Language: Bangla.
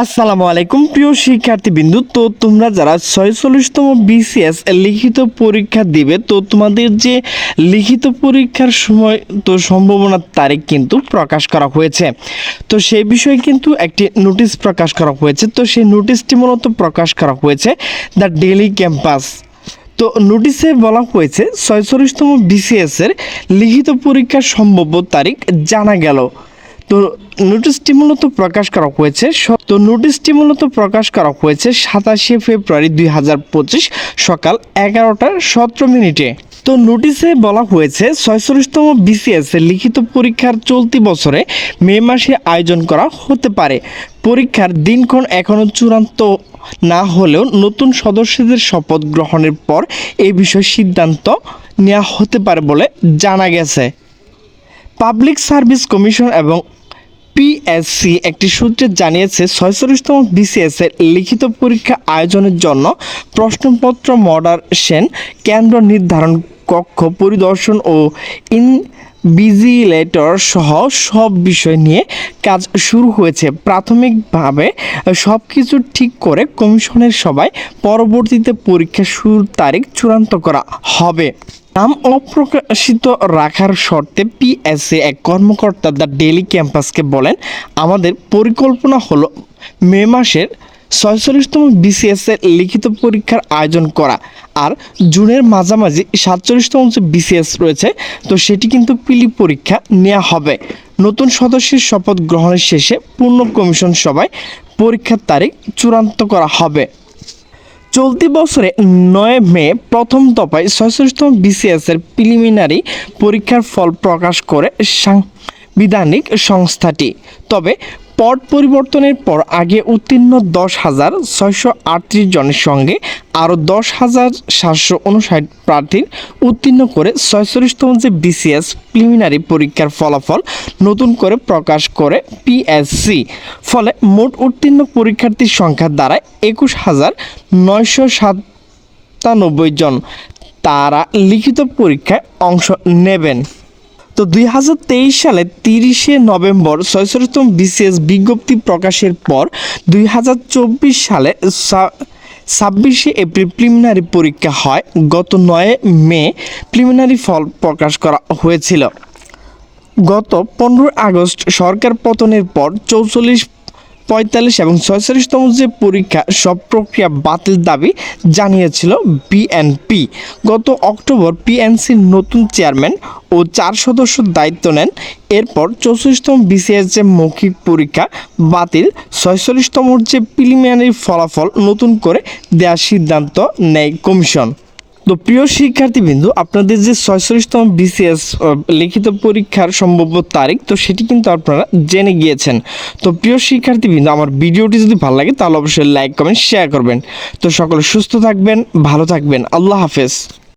আসসালামু আলাইকুম, প্রিয় শিক্ষার্থীবৃন্দু। তো তোমরা যারা ছয়চল্লিশতম বিসিএস লিখিত পরীক্ষা দিবে, তো তোমাদের যে লিখিত পরীক্ষার সময়, তো সম্ভাবনার তারিখ কিন্তু প্রকাশ করা হয়েছে। তো সেই বিষয়ে কিন্তু একটি নোটিশ প্রকাশ করা হয়েছে। তো সেই নোটিশটি মূলত প্রকাশ করা হয়েছে দ্য ডেলি ক্যাম্পাস। তো নোটিশে বলা হয়েছে, ছয়চল্লিশতম বিসিএস এর লিখিত পরীক্ষার সম্ভাব্য তারিখ জানা গেল। তো নোটিশটি মূলত প্রকাশ করা হয়েছে তো নোটিশটি মূলত প্রকাশ করা হয়েছে সাতাশে ফেব্রুয়ারি দুই হাজার পঁচিশ সকাল এগারোটা সতেরো মিনিটে। তো নোটিশে বলা হয়েছে, ছয়চল্লিশতম বিসিএস এর লিখিত পরীক্ষার চলতি বছরে মে মাসে আয়োজন করা হতে পারে। পরীক্ষার দিনক্ষণ এখনও চূড়ান্ত না হলেও নতুন সদস্যদের শপথ গ্রহণের পর এই বিষয়ে সিদ্ধান্ত নেওয়া হতে পারে বলে জানা গেছে। পাবলিক সার্ভিস কমিশন এবং পিএসসি একটি সূত্রে জানিয়েছে, ছয়চল্লিশতম বিসিএস এর লিখিত পরীক্ষা আয়োজনের জন্য প্রশ্নপত্র মডারেশন কেন্দ্র নির্ধারণ কক্ষ, পরিদর্শন ও ইন ইনভিজিলেটর সহ সব বিষয় নিয়ে কাজ শুরু হয়েছে। প্রাথমিকভাবে সব কিছু ঠিক করে কমিশনের সভায় পরবর্তীতে পরীক্ষা শুরুর তারিখ চূড়ান্ত করা হবে। নাম অপ্রকাশিত রাখার শর্তে পিএসএ এক কর্মকর্তা দ্য ডেলি ক্যাম্পাসকে বলেন, আমাদের পরিকল্পনা হলো মে মাসের ছয়চল্লিশতম বিসিএস এর লিখিত পরীক্ষার আয়োজন করা, আর জুনের মাঝামাঝি সাতচল্লিশতম যে বিসিএস রয়েছে, তো সেটি কিন্তু পিলি পরীক্ষা নেওয়া হবে। নতুন সদস্যের শপথ গ্রহণের শেষে পূর্ণ কমিশন সভায় পরীক্ষার তারিখ চূড়ান্ত করা হবে। চলতি বছরে নয় মে প্রথম দফায় ছয়ষষ্ঠ বিসিএস এর প্রিলিমিনারি পরীক্ষার ফল প্রকাশ করে সাংবিধানিক সংস্থাটি। তবে পট পরিবর্তনের পর আগে উত্তীর্ণ দশ হাজার ছয়শো আটত্রিশ জনের সঙ্গে আরও দশ হাজার সাতশো উনষাট প্রার্থীর উত্তীর্ণ করে ছয়চল্লিশতম যে বিসিএস প্রিলিমিনারি পরীক্ষার ফলাফল নতুন করে প্রকাশ করে পিএসসি ফলে মোট উত্তীর্ণ পরীক্ষার্থীর সংখ্যা দাঁড়ায় একুশ হাজার নয়শো সাতানব্বই জন তারা লিখিত পরীক্ষায় অংশ নেবেন। তো দুই হাজার তেইশ সালে তিরিশে নভেম্বর ছয়ষট্টিতম বিসিএস বিজ্ঞপ্তি প্রকাশের পর দুই হাজার চব্বিশ সালে ছাব্বিশে এপ্রিল প্রিলিমিনারি পরীক্ষা হয়। গত নয় মে প্রিলিমিনারি ফল প্রকাশ করা হয়েছিল। গত পনেরোই আগস্ট সরকার পতনের পর চৌচল্লিশ পঁয়তাল্লিশ এবং ছয়চল্লিশতম যে পরীক্ষা, সব প্রক্রিয়া বাতিল দাবি জানিয়েছিল বিএনপি গত অক্টোবর পিএনসির নতুন চেয়ারম্যান ও চার সদস্য দায়িত্ব নেন। এরপর চৌচল্লিশতম বিসিএস যে মৌখিক পরীক্ষা বাতিল, ছয়চল্লিশতম যে প্রিলিমিনারি ফলাফল নতুন করে দেওয়ার সিদ্ধান্ত নেয় কমিশন। তো প্রিয় শিক্ষার্থীবৃন্দ, আপনাদের যে ছয়চল্লিশতম বিসিএস লিখিত পরীক্ষার সম্ভাব্য তারিখ, তো সেটি কিন্তু আপনারা জেনে গিয়েছেন। তো প্রিয় শিক্ষার্থীবৃন্দ, আমার ভিডিওটি যদি ভালো লাগে, তাহলে অবশ্যই লাইক, কমেন্ট শেয়ার করবেন। তো সকলে সুস্থ থাকবেন, ভালো থাকবেন। আল্লাহ হাফেজ।